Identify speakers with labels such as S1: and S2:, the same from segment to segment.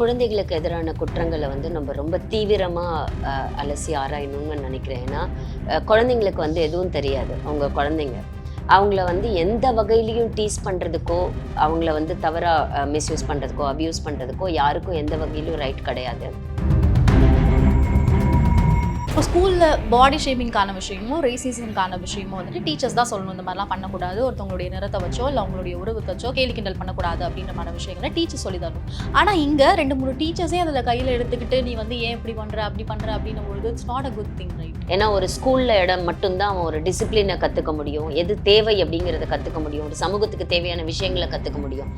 S1: குழந்தைகளுக்கு எதிரான குற்றங்களை வந்து நம்ம ரொம்ப தீவிரமாக அலசி ஆராயணும்னு நினைக்கிறேன். ஏன்னா குழந்தைங்களுக்கு வந்து எதுவும் தெரியாது. அவங்க குழந்தைங்க. அவங்கள வந்து எந்த வகையிலையும் டீஸ் பண்ணுறதுக்கோ அவங்கள வந்து தவறாக மிஸ்யூஸ் பண்ணுறதுக்கோ அப்யூஸ் பண்ணுறதுக்கோ யாருக்கும் எந்த வகையிலும் ரைட் கிடையாது.
S2: இப்போ ஸ்கூலில் பாடி ஷேமிங்கான விஷயமும் ரேசிசம்கான விஷயமும் வந்துட்டு டீச்சர்ஸ் தான் சொல்லணும். இந்த மாதிரிலாம் பண்ணக்கூடாது. ஒருத்தவங்களுடைய நிறத்தை வச்சோ இல்லை அவங்களுடைய உறவுக்கு வச்சோ கேலி கிண்டல் பண்ணக்கூடாது அப்படின்ற மாதிரி விஷயங்களை டீச்சர் சொல்லி தரணும். ஆனால் இங்கே ரெண்டு மூணு டீச்சர்ஸே அதில் கையில் எடுத்துக்கிட்டு நீ வந்து ஏன் இப்படி பண்ணுற அப்படி பண்ணுற அப்படின்னும் பொழுது it's not a good thing right
S1: ஏன்னா ஒரு ஸ்கூலில் இடம் மட்டும்தான் அவன் ஒரு டிசிப்ளினை கற்றுக்க முடியும். எது தேவை அப்படிங்கிறத கற்றுக்க முடியும். ஒரு சமூகத்துக்கு தேவையான விஷயங்களை கற்றுக்க முடியும்.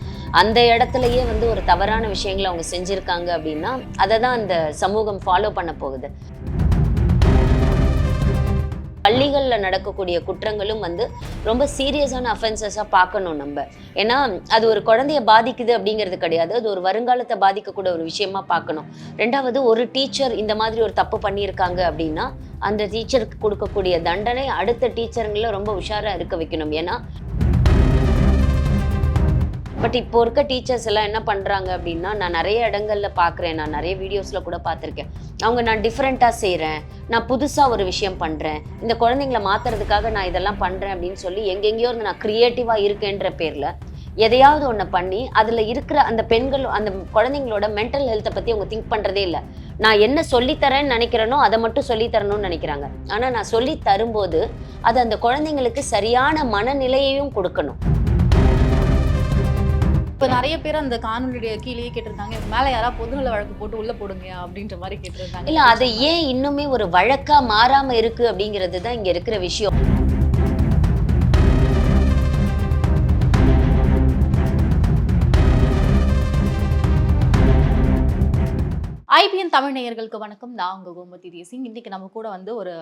S1: அந்த இடத்துலயே வந்து ஒரு தவறான விஷயங்களை அவங்க செஞ்சுருக்காங்க அப்படின்னா அதை தான் அந்த சமூகம் ஃபாலோ பண்ண போகுது. பள்ளிகளில் நடக்கக்கூடிய குற்றங்களும் வந்து ரொம்ப சீரியஸான அஃபென்சஸாக பார்க்கணும் நம்ம. ஏன்னா அது ஒரு குழந்தைய பாதிக்குது அப்படிங்கிறது கிடையாது. அது ஒரு வருங்காலத்தை பாதிக்கக்கூடிய ஒரு விஷயமா பார்க்கணும். ரெண்டாவது ஒரு டீச்சர் இந்த மாதிரி ஒரு தப்பு பண்ணியிருக்காங்க அப்படின்னா அந்த டீச்சருக்கு கொடுக்கக்கூடிய தண்டனை அடுத்த டீச்சருங்களை ரொம்ப உஷாராக இருக்க வைக்கணும். ஏன்னா பட் இப்போ இருக்க டீச்சர்ஸ் எல்லாம் என்ன பண்ணுறாங்க அப்படின்னா நான் நிறைய இடங்கள்ல பார்க்குறேன் நான் நிறைய வீடியோஸில் கூட பார்த்துருக்கேன். அவங்க நான் டிஃப்ரெண்ட்டாக செய்கிறேன் நான் புதுசாக ஒரு விஷயம் பண்ணுறேன் இந்த குழந்தைங்கள மாற்றுறதுக்காக நான் இதெல்லாம் பண்ணுறேன் அப்படின்னு சொல்லி எங்கெங்கேயோ இருந்து நான் க்ரியேட்டிவாக இருக்கேன்ற பேரில் எதையாவது ஒன்று பண்ணி அதில் இருக்கிற அந்த பெண்கள் அந்த குழந்தைங்களோட மென்டல் ஹெல்த்தை பற்றி அவங்க திங்க் பண்ணுறதே இல்லை. நான் என்ன சொல்லித்தரேன்னு நினைக்கிறேனோ அதை மட்டும் சொல்லித்தரணும்னு நினைக்கிறாங்க. ஆனால் நான் சொல்லி தரும்போது அது அந்த குழந்தைங்களுக்கு சரியான மனநிலையையும் கொடுக்கணும்.
S2: இப்போ நிறைய பேர் அந்த காணொலியுடைய கீழேயே கேட்டிருந்தாங்க இவங்க மேலே யாராவது பொதுநல வழக்கு போட்டு உள்ளே போடுங்க அப்படின்ற மாதிரி கேட்டிருந்தாங்க.
S1: இல்ல அது ஏன் இன்னுமே ஒரு வழக்கா மாறாம இருக்கு அப்படிங்கிறது தான் இங்க இருக்கிற விஷயம்.
S2: ஐபிஎன் தமிழ் நேயர்களுக்கு வணக்கம். நான் உங்க கோமதி தேசிங். இன்னைக்கு நம்ம கூட வந்து ஒரு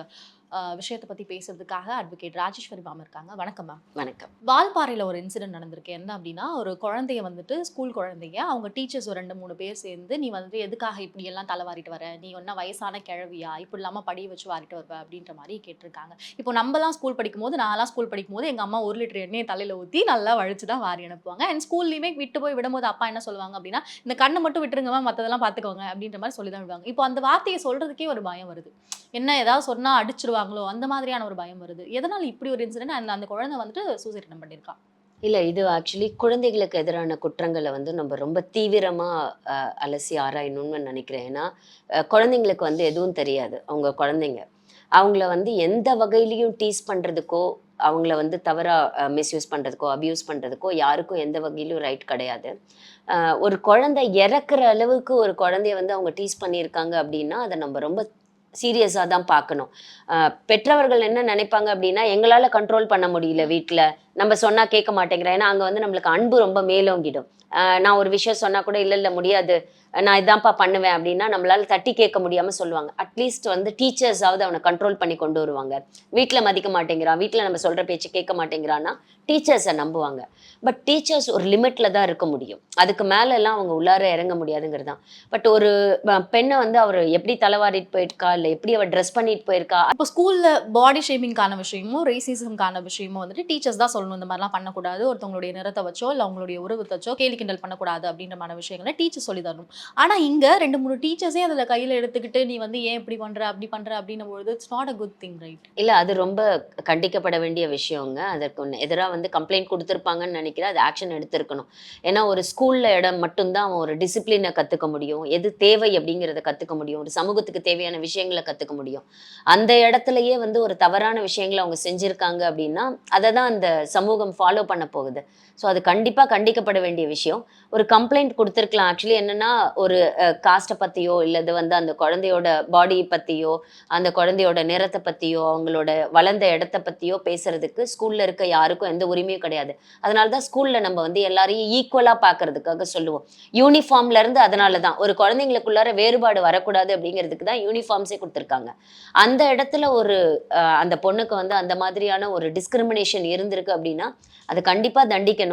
S2: விஷயத்தை பத்தி பேசுறதுக்காக அட்வொகேட் ராஜேஸ்வரி மேம் இருக்காங்க. வணக்கம் மேம்
S1: வணக்கம்.
S2: வால்பாறையில் ஒரு இன்சிடென்ட் நடந்திருக்கு. என்ன அப்படின்னா ஒரு குழந்தைய வந்துட்டு ஸ்கூல் குழந்தைய அவங்க டீச்சர்ஸ் ஒரு ரெண்டு மூணு பேர் சேர்ந்து நீ வந்துட்டு எதுக்காக இப்படி எல்லாம் தலை வாரிட்டு வர? நீ ஒன்றா வயசான கிழவியா? இப்படி இல்லாமல் படிய வச்சு வாரிட்டு வருவ? அப்படின்ற மாதிரி கேட்டிருக்காங்க. இப்போ நம்மலாம் ஸ்கூல் படிக்கும் போது நான்லாம் ஸ்கூல் படிக்கும் போது எங்கள் அம்மா ஒரு லிட்டர் எண்ணெயை தலையில் ஊற்றி நல்லா வழிச்சு தான் வாரி அனுப்புவாங்க. அண்ட் ஸ்கூல்லையுமே விட்டு போய் விடும்போது அப்பா என்ன சொல்லுவாங்க? அப்படின்னா இந்த கண்ணை மட்டும் விட்டுருங்கம்மா மற்றதெல்லாம் பார்த்துக்கோங்க அப்படின்ற மாதிரி சொல்லி தான் விடுவாங்க. இப்போ அந்த வார்த்தையை சொல்றதுக்கே ஒரு பயம் வருது. என்ன ஏதாவது சொன்னா சொல்லுவாங்களோ அந்த மாதிரியான ஒரு பயம் வருது. எதனால இப்படி ஒரு இன்சிடென்ட் அந்த அந்த குழந்தை வந்துட்டு சூசைட் பண்ணியிருக்கா
S1: இல்ல இது ஆக்சுவலி குழந்தைகளுக்கு எதிரான குற்றங்களை வந்து நம்ம ரொம்ப தீவிரமா அஹ், அலசி ஆராயணும்னு நினைக்கிறேன். ஏன்னா குழந்தைங்களுக்கு வந்து எதுவும் தெரியாது. அவங்க குழந்தைங்க. அவங்கள வந்து எந்த வகையிலையும் டீஸ் பண்றதுக்கோ அவங்கள வந்து தவறா மிஸ்யூஸ் பண்றதுக்கோ அப்யூஸ் பண்றதுக்கோ யாருக்கும் எந்த வகையிலும் ரைட் கிடையாது. ஒரு குழந்தை இறக்குற அளவுக்கு ஒரு குழந்தைய வந்து அவங்க டீஸ் பண்ணியிருக்காங்க அப்படின்னா அதை நம்ம ரொம்ப சீரியஸாக தான் பார்க்கணும். அஹ், பெற்றவர்கள் என்ன நினைப்பாங்க அப்படின்னா எங்களால் கண்ட்ரோல் பண்ண முடியல வீட்டில் நம்ம சொன்னால் கேட்க மாட்டேங்கிறேன். ஏன்னா அங்கே வந்து நம்மளுக்கு அன்பு ரொம்ப மேலோங்கிடும். நான் ஒரு விஷயம் சொன்னால் கூட இல்லை இல்லை முடியாது. நான் இதான்ப்பா பண்ணுவேன் அப்படின்னா நம்மளால தட்டி கேட்க முடியாமல் சொல்லுவாங்க. அட்லீஸ்ட் வந்து டீச்சர்ஸாவது அவனை கண்ட்ரோல் பண்ணி கொண்டு வருவாங்க. வீட்டில் மதிக்க மாட்டேங்கிறான். வீட்டில் நம்ம சொல்கிற பேச்சு கேட்க மாட்டேங்கிறான்னா டீச்சர்ஸை நம்புவாங்க. பட் டீச்சர்ஸ் ஒரு லிமிட்டில் தான் இருக்க முடியும். அதுக்கு மேலெல்லாம் அவங்க உள்ளார இறங்க முடியாதுங்கிறது தான் பட் ஒரு பெண்ணை வந்து அவர் எப்படி தலைவாரிட்டு போயிருக்கா? இல்லை எப்படி அவள் ட்ரெஸ் பண்ணிட்டு போயிருக்கா?
S2: இப்போ ஸ்கூல்ல பாடி ஷேமிங்கான விஷயமும் ரேசிசம்கான விஷயமும் வந்துட்டு டீச்சர்ஸ் தான் சொல்லணும். இந்த மாதிரிலாம் பண்ணக்கூடாது. ஒருத்தவங்களுடைய நிறத்தை வச்சோ இல்லை அவங்களுடைய உறவுக்கு வச்சோ கேலி கிண்டல் பண்ணக்கூடாது அப்படின்ற மாதிரி விஷயங்களை டீச்சர் சொல்லி தரணும். ஆனா இங்க ரெண்டு மூணு டீச்சர்ஸே அதில் கையில் எடுத்துக்கிட்டு நீ வந்து ஏன் இப்படி பண்ற அப்படி பண்ற? அப்படின்னும் பொழுது it's not a good thing right
S1: இல்லை அது ரொம்ப கண்டிக்கப்பட வேண்டிய விஷயங்க. அதற்கு ஒன்று எதிராக வந்து கம்ப்ளைண்ட் கொடுத்துருப்பாங்கன்னு நினைக்கிறேன். அது ஆக்ஷன் எடுத்திருக்கணும். ஏன்னா ஒரு ஸ்கூலில் இடம் மட்டும்தான் அவன் ஒரு டிசிப்ளினை கற்றுக்க முடியும். எது தேவை அப்படிங்கிறத கற்றுக்க முடியும். ஒரு சமூகத்துக்கு தேவையான விஷயங்களை கற்றுக்க முடியும். அந்த இடத்துலயே வந்து ஒரு தவறான விஷயங்களை அவங்க செஞ்சுருக்காங்க அப்படின்னா அதை தான் அந்த சமூகம் ஃபாலோ பண்ண போகுது. ஸோ அது கண்டிப்பாக கண்டிக்கப்பட வேண்டிய விஷயம். ஒரு கம்ப்ளைண்ட் கொடுத்துருக்கலாம். ஆக்சுவலி என்னன்னா ஒரு காஸ்ட்டை பற்றியோ இல்லை இது வந்து அந்த குழந்தையோட பாடி பற்றியோ அந்த குழந்தையோட நிறத்தை பற்றியோ அவங்களோட வளர்ந்த இடத்த பற்றியோ பேசுறதுக்கு ஸ்கூலில் இருக்க யாருக்கும் எந்த உரிமையும் கிடையாது. அதனால தான் ஸ்கூலில் நம்ம வந்து எல்லாரையும் ஈக்குவலாக பார்க்கறதுக்காக சொல்லுவோம். யூனிஃபார்ம்ல இருந்து அதனால தான். ஒரு குழந்தைங்களுக்குள்ளார வேறுபாடு வரக்கூடாது அப்படிங்கிறதுக்கு தான் யூனிஃபார்ம்ஸே கொடுத்துருக்காங்க. அந்த இடத்துல ஒரு அந்த பொண்ணுக்கு வந்து அந்த மாதிரியான ஒரு டிஸ்கிரிமினேஷன் இருந்திருக்கு அப்படின்னா அது கண்டிப்பாக தண்டிக்கணும்.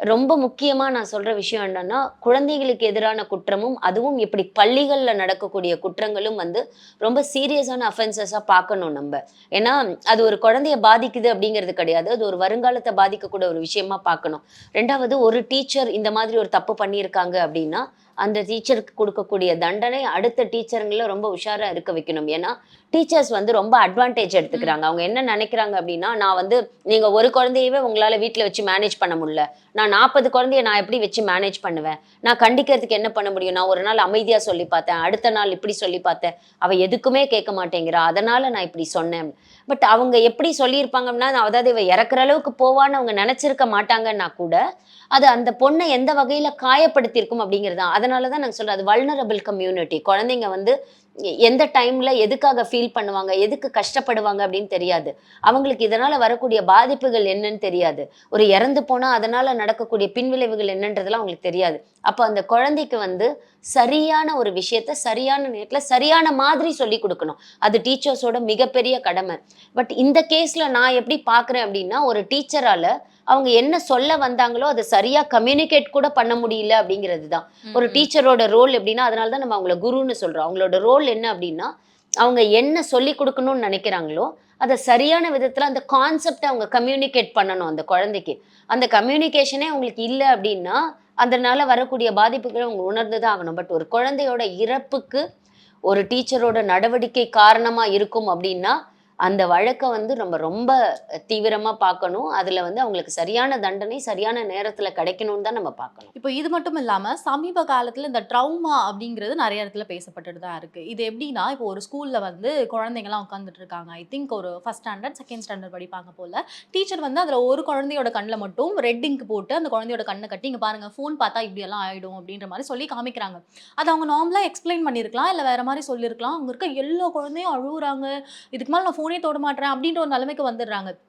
S1: ரொம்ப முக்கியமாக நான் சொல்கிற விஷயம் என்னன்னா குழந்தைகளுக்கு எதிரான குற்றமும் அதுவும் இப்படி பள்ளிகளில் நடக்கக்கூடிய குற்றங்களும் வந்து ரொம்ப சீரியஸான அஃபென்சஸாக பார்க்கணும் நம்ம. ஏன்னா அது ஒரு குழந்தைய பாதிக்குது அப்படிங்கிறது கிடையாது. அது ஒரு வருங்காலத்தை பாதிக்கக்கூடிய ஒரு விஷயமா பார்க்கணும். ரெண்டாவது ஒரு டீச்சர் இந்த மாதிரி ஒரு தப்பு பண்ணியிருக்காங்க அப்படின்னா அந்த டீச்சருக்கு கொடுக்கக்கூடிய தண்டனை அடுத்த டீச்சருங்களை ரொம்ப உஷாராக இருக்க வைக்கணும். ஏன்னா டீச்சர்ஸ் வந்து ரொம்ப அட்வான்டேஜ் எடுத்துக்கிறாங்க. அவங்க என்ன நினைக்கிறாங்க அப்படின்னா நான் வந்து நீங்க ஒரு குழந்தையவே உங்களால வீட்ல வச்சு மேனேஜ் பண்ண முடியல. நான் நாற்பது குழந்தைய நான் எப்படி வச்சு மேனேஜ் பண்ணுவேன்? நான் கண்டிக்கிறதுக்கு என்ன பண்ண முடியும்? நான் ஒரு நாள் அமைதியா சொல்லி பார்த்தேன். அடுத்த நாள் இப்படி சொல்லி பார்த்தேன். அவ எதுக்குமே கேட்க மாட்டேங்கிறா. அதனால நான் இப்படி சொன்னேன். பட் அவங்க எப்படி சொல்லியிருப்பாங்க அப்படின்னா நான் அதாவது இவ இறக்குற அளவுக்கு போவான்னு அவங்க நினைச்சிருக்க மாட்டாங்கன்னா கூட அது அந்த பொண்ணை எந்த வகையில காயப்படுத்தியிருக்கும் அப்படிங்கிறது தான் அதனால தான் நாங்கள் சொல்றோம் அது வல்னரபிள் கம்யூனிட்டி குழந்தைங்க வந்து எந்த டைம்ல எதுக்காக ஃபீல் பண்ணுவாங்க எதுக்கு கஷ்டப்படுவாங்க அப்படின்னு தெரியாது. அவங்களுக்கு இதனால வரக்கூடிய பாதிப்புகள் என்னன்னு தெரியாது. ஒரு இறந்து போனா அதனால நடக்கக்கூடிய பின்விளைவுகள் என்னன்றதெல்லாம் அவங்களுக்கு தெரியாது. அப்போ அந்த குழந்தைக்கு வந்து சரியான ஒரு விஷயத்த சரியான நேரத்தில் சரியான மாதிரி சொல்லி கொடுக்கணும். அது டீச்சர்ஸோட மிகப்பெரிய கடமை. பட் இந்த கேஸ்ல நான் எப்படி பார்க்குறேன் அப்படின்னா ஒரு டீச்சரால அவங்க என்ன சொல்ல வந்தாங்களோ அதை சரியா கம்யூனிகேட் கூட பண்ண முடியல அப்படிங்கிறது தான் ஒரு டீச்சரோட ரோல் எப்படின்னா அதனால தான் நம்ம அவங்கள குருன்னு சொல்றோம். அவங்களோட ரோல் என்ன அப்படின்னா அவங்க என்ன சொல்லி கொடுக்கணும்னு நினைக்கிறாங்களோ அதை சரியான விதத்துல அந்த கான்செப்டை அவங்க கம்யூனிகேட் பண்ணணும் அந்த குழந்தைக்கு. அந்த கம்யூனிகேஷனே அவங்களுக்கு இல்லை அப்படின்னா அதனால வரக்கூடிய பாதிப்புகளை அவங்க உணர்ந்து தான் ஆகணும். பட் ஒரு குழந்தையோட இறப்புக்கு ஒரு டீச்சரோட நடவடிக்கை காரணமா இருக்கும் அப்படின்னா அந்த வழக்கை வந்து நம்ம ரொம்ப தீவிரமாக பார்க்கணும். அதில் வந்து அவங்களுக்கு சரியான தண்டனை சரியான நேரத்தில் கிடைக்கணும்னு தான் நம்ம பார்க்கணும்.
S2: இப்போ இது மட்டும் இல்லாமல் சமீப காலத்தில் இந்த ட்ரௌமா அப்படிங்கிறது நிறைய இடத்துல பேசப்பட்டுட்டு தான் இருக்குது இது எப்படின்னா இப்போ ஒரு ஸ்கூலில் வந்து குழந்தைங்கலாம் உட்காந்துட்டு இருக்காங்க. ஐ திங்க் ஒரு ஃபஸ்ட் ஸ்டாண்டர்ட் செகண்ட் ஸ்டாண்டர்ட் படிப்பாங்க போல. டீச்சர் வந்து அதில் ஒரு குழந்தையோட கண்ணில் மட்டும் ரெட் இங்க் போட்டு அந்த குழந்தையோட கண்ணை கட்டி இங்கே பாருங்கள் ஃபோன் பார்த்தா இப்படியெல்லாம் ஆகிடும் அப்படின்ற மாதிரி சொல்லி காமிக்கிறாங்க. அது அவங்க நார்மலாக எக்ஸ்பிளைன் பண்ணியிருக்கலாம் இல்லை வேறு மாதிரி சொல்லியிருக்கலாம். அவங்க இருக்க எல்லா குழந்தையும் அழுகுறாங்க. இதுக்கு மேலே நான் ஃபோன் தொட மாட்டேன் அப்படின்ற ஒரு நிலைமைக்கு வந்துடுறாங்க.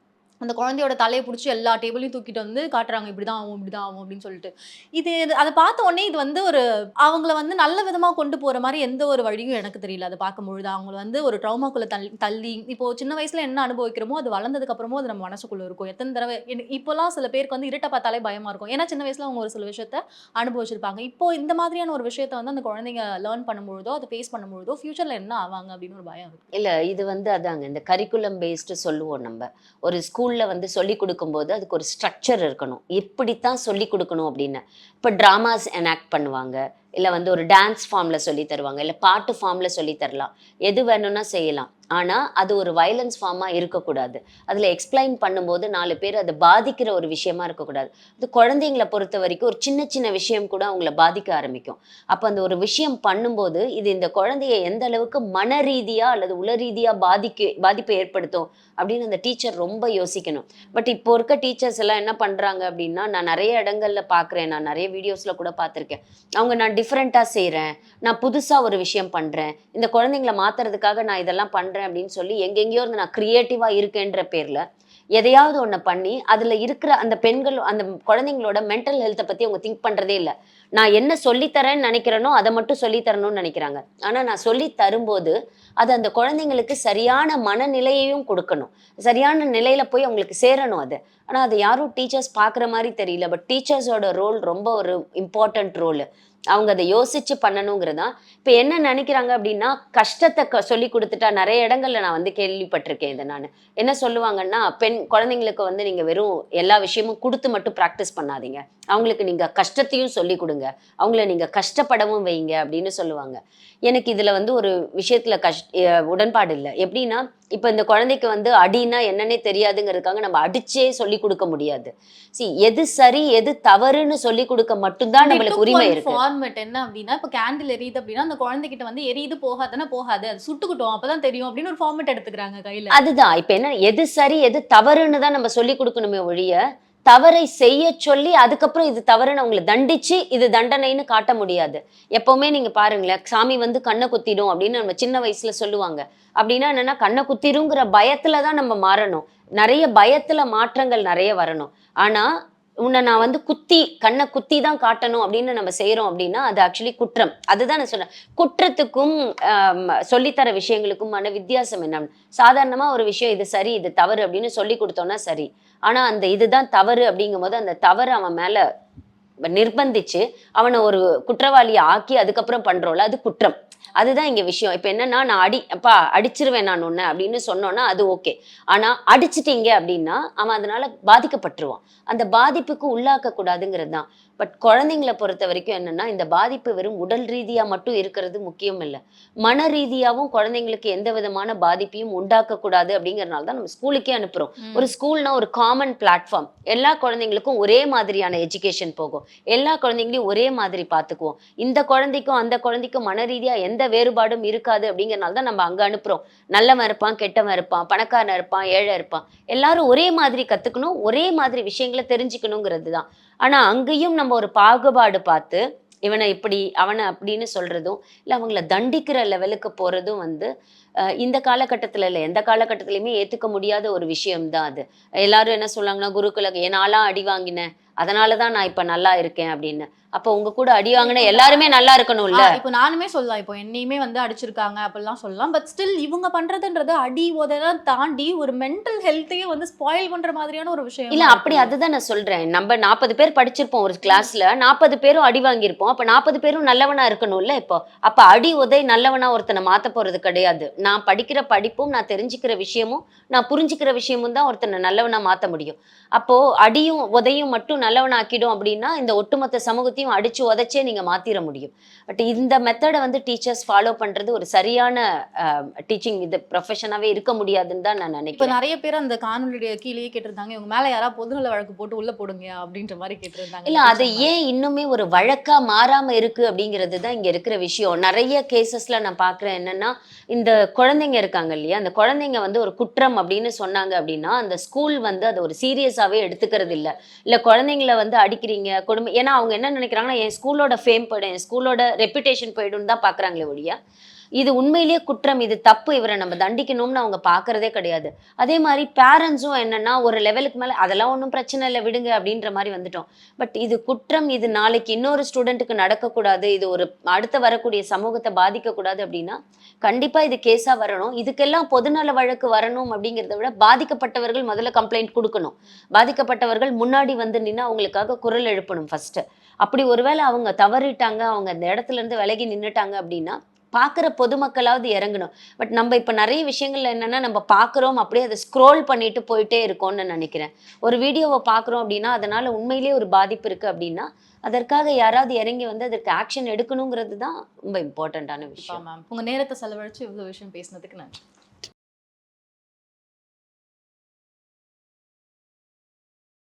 S2: அந்த குழந்தையோட தலையை பிடிச்சி எல்லா டேபிளையும் தூக்கிட்டு வந்து காட்டுறாங்க இப்படிதான் ஆகும் இப்படிதான் ஆகும் அப்படின்னு சொல்லிட்டு. இது இது- அதை பார்த்த உடனே இது வந்து ஒரு அவங்கள வந்து நல்ல விதமாக கொண்டு போற மாதிரி எந்த ஒரு வழியும் எனக்கு தெரியல. அதை பார்க்கும்பொழுது அவங்கள வந்து ஒரு ட்ரௌமாக்குள்ளே தள்ளி தள்ளி இப்போ சின்ன வயசுல என்ன அனுபவிக்கிறோமோ அது வளர்ந்ததுக்கு அப்புறமும் அது நம்ம மனசுக்குள்ள இருக்கும். எத்தனை தடவை இப்போலாம் சில பேருக்கு வந்து இருட்டை பார்த்தாலே பயமா இருக்கும். ஏன்னா சின்ன வயசுல அவங்க ஒரு சில விஷயத்த அனுபவிச்சிருப்பாங்க. இப்போ இந்த மாதிரியான ஒரு விஷயத்த வந்து அந்த குழந்தைங்க லேர்ன் பண்ணும்பொழுதோ அதை ஃபேஸ் பண்ணும்பொழுதோ ஃபியூச்சர்ல என்ன ஆவாங்க அப்படின்னு ஒரு பயம் இருக்கு.
S1: இல்ல இது வந்து அதாங்க இந்த கரிக்குலம் பேஸ்டு சொல்லுவோம் நம்ம. ஒரு ஸ்கூல் ஸ்கூலில் வந்து சொல்லி கொடுக்கும்போது அதுக்கு ஒரு ஸ்ட்ரக்சர் இருக்கணும். இப்படித்தான் சொல்லி கொடுக்கணும் அப்படின்னு. இப்போ ட்ராமாஸ் எனாக்ட் பண்ணுவாங்க. இல்லை வந்து ஒரு டான்ஸ் ஃபார்ம்ல சொல்லி தருவாங்க இல்லை பாட்டு ஃபார்ம்ல சொல்லி தரலாம். எது வேணும்னா செய்யலாம். ஆனா அது ஒரு வயலன்ஸ் ஃபார்மா இருக்கக்கூடாது. அதுல எக்ஸ்பிளைன் பண்ணும்போது நாலு பேர் அதை பாதிக்கிற ஒரு விஷயமா இருக்கக்கூடாது. அது குழந்தைங்களை பொறுத்த வரைக்கும் ஒரு சின்ன சின்ன விஷயம் கூட அவங்கள பாதிக்க ஆரம்பிக்கும். அப்போ அந்த ஒரு விஷயம் பண்ணும்போது இது இந்த குழந்தைய எந்த அளவுக்கு மன ரீதியா அல்லது உள ரீதியாக பாதிக்க பாதிப்பை ஏற்படுத்தும் அப்படின்னு அந்த டீச்சர் ரொம்ப யோசிக்கணும். பட் இப்போ இருக்க டீச்சர்ஸ் எல்லாம் என்ன பண்றாங்க அப்படின்னா நான் நிறைய இடங்கள்ல பார்க்குறேன் நான் நிறைய வீடியோஸ்ல கூட பார்த்துருக்கேன். அவங்க நான் டிஃப்ரெண்ட்டாக செய்கிறேன் நான் புதுசாக ஒரு விஷயம் பண்ணுறேன் இந்த குழந்தைங்களை மாத்துறதுக்காக நான் இதெல்லாம் பண்ணுறேன் அப்படின்னு சொல்லி எங்கெங்கேயோ இருந்து நான் க்ரியேட்டிவாக இருக்கேன்ற பேரில் எதையாவது ஒன்று பண்ணி அதில் இருக்கிற அந்த பெண்கள் அந்த குழந்தைங்களோட மென்டல் ஹெல்த்தை பற்றி அவங்க திங்க் பண்ணுறதே இல்லை. நான் என்ன சொல்லித்தரேன்னு நினைக்கிறேனோ அதை மட்டும் சொல்லித்தரணும்னு நினைக்கிறாங்க. ஆனால் நான் சொல்லி தரும்போது அது அந்த குழந்தைங்களுக்கு சரியான மனநிலையையும் கொடுக்கணும். சரியான நிலையில் போய் அவங்களுக்கு சேரணும் அது. ஆனால் அதை யாரும் டீச்சர்ஸ் பார்க்குற மாதிரி தெரியல. பட் டீச்சர்ஸோட ரோல் ரொம்ப ஒரு இம்பார்ட்டன்ட் ரோல் அவங்க அதை யோசிச்சு பண்ணணுங்கிறதான் இப்போ என்ன நினைக்கிறாங்க அப்படின்னா கஷ்டத்தை க சொல்லி கொடுத்துட்டா நிறைய இடங்கள்ல நான் வந்து கேள்விப்பட்டிருக்கேன் இதை நான். என்ன சொல்லுவாங்கன்னா பெண் குழந்தைங்களுக்கு வந்து நீங்கள் வெறும் எல்லா விஷயமும் கொடுத்து மட்டும் ப்ராக்டிஸ் பண்ணாதீங்க. அவங்களுக்கு நீங்கள் கஷ்டத்தையும் சொல்லி கொடுங்க. அவங்கள நீங்கள் கஷ்டப்படவும் வைங்க அப்படின்னு சொல்லுவாங்க. எனக்கு இதில் வந்து ஒரு விஷயத்தில் கஷ் உடன்பாடு இல்லை. எப்படின்னா இப்போ இந்த குழந்தைக்கு வந்து அடின்னா என்னன்னே தெரியாதுங்கிறதுக்காக நம்ம அடிச்சே சொல்லி கொடுக்க முடியாது. சி எது சரி எது தவறுன்னு சொல்லி கொடுக்க மட்டும்தான் நம்மளுக்கு உரிமை இருக்கு.
S2: ஃபார்மேட் என்ன அப்படின்னா இப்போ கேண்டில் எரியுது அப்படின்னா அந்த குழந்தைகிட்ட வந்து எரியுது போகாதுன்னா போகாது. அது சுட்டுக்கிட்டோம் அப்பதான் தெரியும் அப்படின்னு ஒரு ஃபார்மேட் எடுத்துக்கிறாங்க கையில.
S1: அதுதான். இப்ப என்ன எது சரி எது தவறுன்னு தான் நம்ம சொல்லி கொடுக்கணுமே ஒழிய தவறை செய்ய சொல்லி அதுக்கப்புறம் இது தவறுன்னு அவங்களை தண்டிச்சு இது தண்டனைன்னு காட்ட முடியாது. எப்பவுமே நீங்க பாருங்களேன் சாமி வந்து கண்ணை குத்திடும் அப்படின்னு நம்ம சின்ன வயசுல சொல்லுவாங்க. அப்படின்னா என்னன்னா கண்ணை குத்திருங்கிற பயத்துல தான் நம்ம மாறணும். நிறைய பயத்துல மாற்றங்கள் நிறைய வரணும். ஆனா உன்னை நான் வந்து குத்தி கண்ணை குத்தி தான் காட்டணும் அப்படின்னு நம்ம செய்யறோம் அப்படின்னா அது ஆக்சுவலி குற்றம். அதுதான் நான் சொல்றேன். குற்றத்துக்கும் சொல்லித்தர விஷயங்களுக்குமான வித்தியாசம் என்ன? சாதாரணமா ஒரு விஷயம் இது சரி இது தவறு அப்படின்னு சொல்லி கொடுத்தோம்னா சரி. ஆனா அந்த இதுதான் தவறு அப்படிங்கும்போது அந்த தவறு அவன் மேல நிர்பந்திச்சு அவனை ஒரு குற்றவாளியை ஆக்கி அதுக்கப்புறம் பண்றோம்ல அது குற்றம். அதுதான் இங்க விஷயம். இப்போ என்னன்னா நான் அடி அப்பா அடிச்சிருவேன் நான் ஒன்று அப்படின்னு சொன்னோன்னா அது ஓகே ஆனா அடிச்சிட்டீங்க அப்படின்னா அவன் அதனால பாதிக்கப்பட்டுருவான். அந்த பாதிப்புக்கு உள்ளாக்க கூடாதுங்கிறது தான் பட் குழந்தைங்களை பொறுத்த வரைக்கும் என்னன்னா இந்த பாதிப்பு வெறும் உடல் ரீதியா மட்டும் இருக்கிறது முக்கியம் இல்லை. மன ரீதியாவும் குழந்தைங்களுக்கு எந்த விதமான பாதிப்பையும் உண்டாக்க கூடாது அப்படிங்கறதுனால தான் நம்ம ஸ்கூலுக்கே அனுப்புறோம். ஒரு ஸ்கூல்னா ஒரு காமன் பிளாட்ஃபார்ம் எல்லா குழந்தைங்களுக்கும் ஒரே மாதிரியான எஜுகேஷன் போகும். எல்லா குழந்தைங்களையும் ஒரே மாதிரி பார்த்துக்குவோம். இந்த குழந்தைக்கும் அந்த குழந்தைக்கும் மன ரீதியா எந்த வேறுபாடும் இருக்காது அப்படிங்கிறனால தான் நம்ம அங்க அனுப்புறோம். நல்லவன் இருப்பான் கெட்டவன் இருப்பான் பணக்காரன் இருப்பான் ஏழை இருப்பான். எல்லாரும் ஒரே மாதிரி கத்துக்கணும் ஒரே மாதிரி விஷயங்களை தெரிஞ்சுக்கணுங்கிறது தான். ஆனா அங்கேயும் நம்ம ஒரு பாகுபாடு பார்த்து இவனை இப்படி அவனை அப்படின்னு சொல்றதும் இல்லை அவங்கள தண்டிக்கிற லெவலுக்கு போறதும் வந்து இந்த காலகட்டத்துல இல்லை எந்த காலகட்டத்திலையுமே ஏத்துக்க முடியாத ஒரு விஷயம்தான் அது. எல்லாரும் என்ன சொல்லுவாங்கன்னா குருக்குல என்னாலாம் அடி வாங்கினேன்? அதனால தான் நான் இப்ப நல்லா இருக்கேன் அப்படின்னு. அப்போ உங்க கூட அடி வாங்கின எல்லாருமே நல்லா இருக்கணும்ல?
S2: ஆ, இப்போ நானுமே சொல்லலாம். இப்போ என்னையுமே வந்து அடிச்சிருக்காங்க அப்படிலாம் சொல்லலாம். பட் ஸ்டில் இவங்க பண்றதுன்றது அடி உதெல்லாம் தாண்டி ஒரு மென்டல் ஹெல்த்தையே வந்து ஸ்பாயில் பண்ற மாதிரியான ஒரு விஷயம்.
S1: இல்ல அப்படி அதுதான் நான் சொல்றேன். நம்ம நாற்பது பேர் படிச்சிருப்போம் ஒரு கிளாஸ்ல நாற்பது பேரும் அடி வாங்கியிருப்போம். அப்ப நாற்பது பேரும் நல்லவனா இருக்கணும்ல இப்போ? அப்ப அடி உதை நல்லவனா ஒருத்தனை மாத்த போறது கிடையாது. நான் படிக்கிற படிப்பும் நான் தெரிஞ்சுக்கிற விஷயமும் நான் புரிஞ்சுக்கிற விஷயமும் தான் ஒருத்தனை நல்லவனா மாத்த முடியும். அப்போ அடியும் உதையும் மட்டும் நல்லவனாக்கிடும் அப்படின்னா இந்த ஒட்டுமொத்த சமூகத்தையும் அடிச்சு உதைச்சே நீங்க மாத்திர முடியும். பட் இந்த மெத்தடை வந்து டீச்சர்ஸ் ஃபாலோ பண்றது ஒரு சரியான டீச்சிங் இது ப்ரொஃபஷனாவே இருக்க முடியாதுன்னு தான் நான்
S2: இப்போ
S1: நினைக்கிறேன்.
S2: நிறைய பேர் அந்த காணொலியுடைய கீழேயே கேட்டிருந்தாங்க. இவங்க மேல யாராவது பொதுநல வழக்கு போட்டு உள்ள போடுங்க அப்படின்ற மாதிரி கேட்டிருந்தாங்க.
S1: இல்ல அது ஏன் இன்னுமே ஒரு வழக்கா மாறாம இருக்கு அப்படிங்கிறது தான் இங்க இருக்கிற விஷயம். நிறைய கேசஸ்ல நான் பாக்குறேன் என்னன்னா இந்த குழந்தைங்க இருக்காங்க இல்லையா? அந்த குழந்தைங்க வந்து ஒரு குற்றம் அப்படின்னு சொன்னாங்க அப்படின்னா அந்த ஸ்கூல் வந்து அதை ஒரு சீரியஸாவே எடுத்துக்கிறது இல்ல இல்ல குழந்தைங்கள வந்து அடிக்கிறீங்க குடும்பம் ஏன்னா அவங்க என்ன நினைக்கிறாங்கன்னா என் ஸ்கூலோட ஃபேம் போயிடும் என் ஸ்கூலோட ரெப்புடேஷன் போயிடும் தான் பாக்குறாங்களே ஒழிய இது உண்மையிலேயே குற்றம் இது தப்பு இவரை நம்ம தண்டிக்கணும்னு அவங்க பார்க்கறதே கிடையாது. அதே மாதிரி பேரண்ட்ஸும் என்னன்னா ஒரு லெவலுக்கு மேல அதெல்லாம் ஒன்றும் பிரச்சனை இல்லை விடுங்க அப்படின்ற மாதிரி வந்துட்டோம். பட் இது குற்றம் இது நாளைக்கு இன்னொரு ஸ்டூடெண்ட்டுக்கு நடக்கக்கூடாது இது ஒரு அடுத்த வரக்கூடிய சமூகத்தை பாதிக்கக்கூடாது அப்படின்னா கண்டிப்பா இது கேஸா வரணும். இதுக்கெல்லாம் பொதுநல வழக்கு வரணும் அப்படிங்கிறத விட பாதிக்கப்பட்டவர்கள் முதல்ல கம்ப்ளைண்ட் கொடுக்கணும். பாதிக்கப்பட்டவர்கள் முன்னாடி வந்து நின்று அவங்களுக்காக குரல் எழுப்பணும் ஃபர்ஸ்ட் அப்படி ஒருவேளை அவங்க தவறிட்டாங்க அவங்க அந்த இடத்துல இருந்து விலகி நின்னுட்டாங்க அப்படின்னா பார்க்குற பொதுமக்களாவது இறங்கணும். பட் நம்ம இப்போ நிறைய விஷயங்கள்ல என்னன்னா நம்ம பார்க்குறோம் அப்படியே அதை ஸ்க்ரோல் பண்ணிட்டு போயிட்டே இருக்கோம்னு நினைக்கிறேன். ஒரு வீடியோவை பார்க்குறோம் அப்படின்னா அதனால உண்மையிலேயே ஒரு பாதிப்பு இருக்கு அப்படின்னா அதற்காக யாராவது இறங்கி வந்து அதற்கு ஆக்ஷன் எடுக்கணுங்கிறது தான் ரொம்ப இம்பார்ட்டண்ட்டான விஷயம்.
S2: மேம் உங்க நேரத்தை செலவழிச்சு இவ்வளவு விஷயம் பேசினதுக்கு நன்றி.